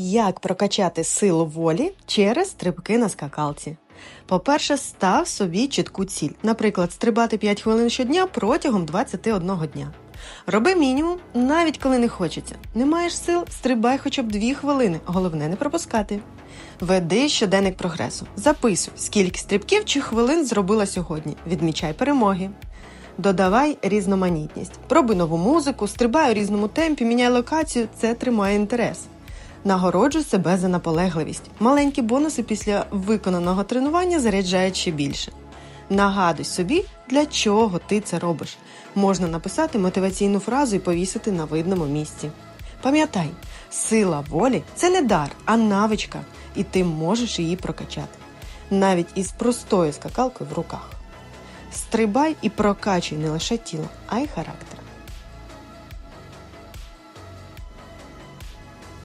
Як прокачати силу волі через стрибки на скакалці? По-перше, став собі чітку ціль. Наприклад, стрибати 5 хвилин щодня протягом 21 дня. Роби мінімум, навіть коли не хочеться. Не маєш сил, стрибай хоча б 2 хвилини. Головне не пропускати. Веди щоденник прогресу. Записуй, скільки стрибків чи хвилин зробила сьогодні. Відмічай перемоги. Додавай різноманітність. Пробуй нову музику, стрибай у різному темпі, міняй локацію. Це тримає інтерес. Нагороджуй себе за наполегливість. Маленькі бонуси після виконаного тренування заряджають ще більше. Нагадуй собі, для чого ти це робиш. Можна написати мотиваційну фразу і повісити на видному місці. Пам'ятай, сила волі це не дар, а навичка, і ти можеш її прокачати. Навіть із простою скакалкою в руках. Стрибай і прокачуй не лише тіло, а й характер.